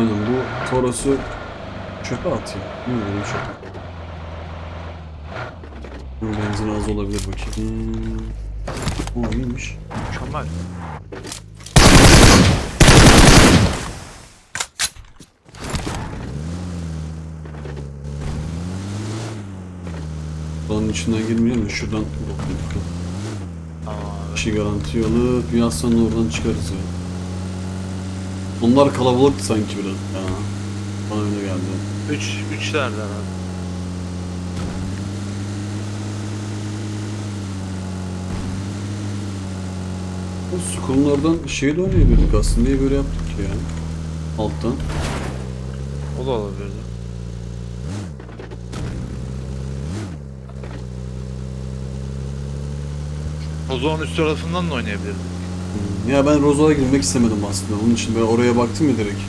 Aynen bu Toros'u çöpe at ya. Ne böyle çöpe. Benzin az olabilir bakayım. Hmm. O iyiymiş. Mükemmel. Buranın içinden girmeyelim de şuradan bakayım. Tamam şey garanti alıp biraz sonra oradan çıkarız ya. Onlar kalabalıktı sanki biraz. Ya. Bana öyle geldi. Üç, üçlerden abi. Bu Skull'un oradan şeye de oynayabilirdik aslında. Niye böyle yaptık ki ya? Alttan. O da olabilirdi. O zaman üst tarafından da oynayabilirdik. Ya ben Rozo'ya girmek istemedim aslında. Onun için ben oraya baktım ya direkt.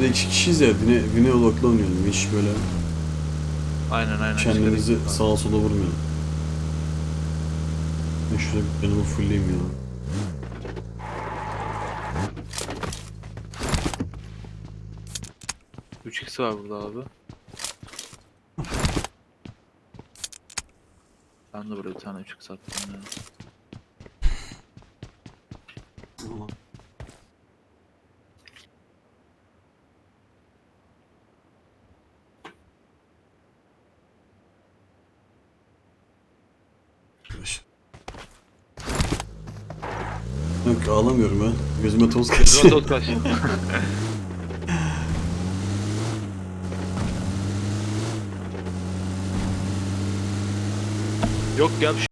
De iki kişiyiz ya, Vine, Vine odaklı oynayalım. Hiç böyle Aynen aynen. kendimizi sağa sola vurmayalım. Ben şurada bir canımı fullleyeyim ya. Üç x var burada abi. Ben de buraya bir tane 3x attım ya. Yok ağlamıyorum ben. Gözüme toz kaçtı. Gözüme toz kaç. Yok ya şey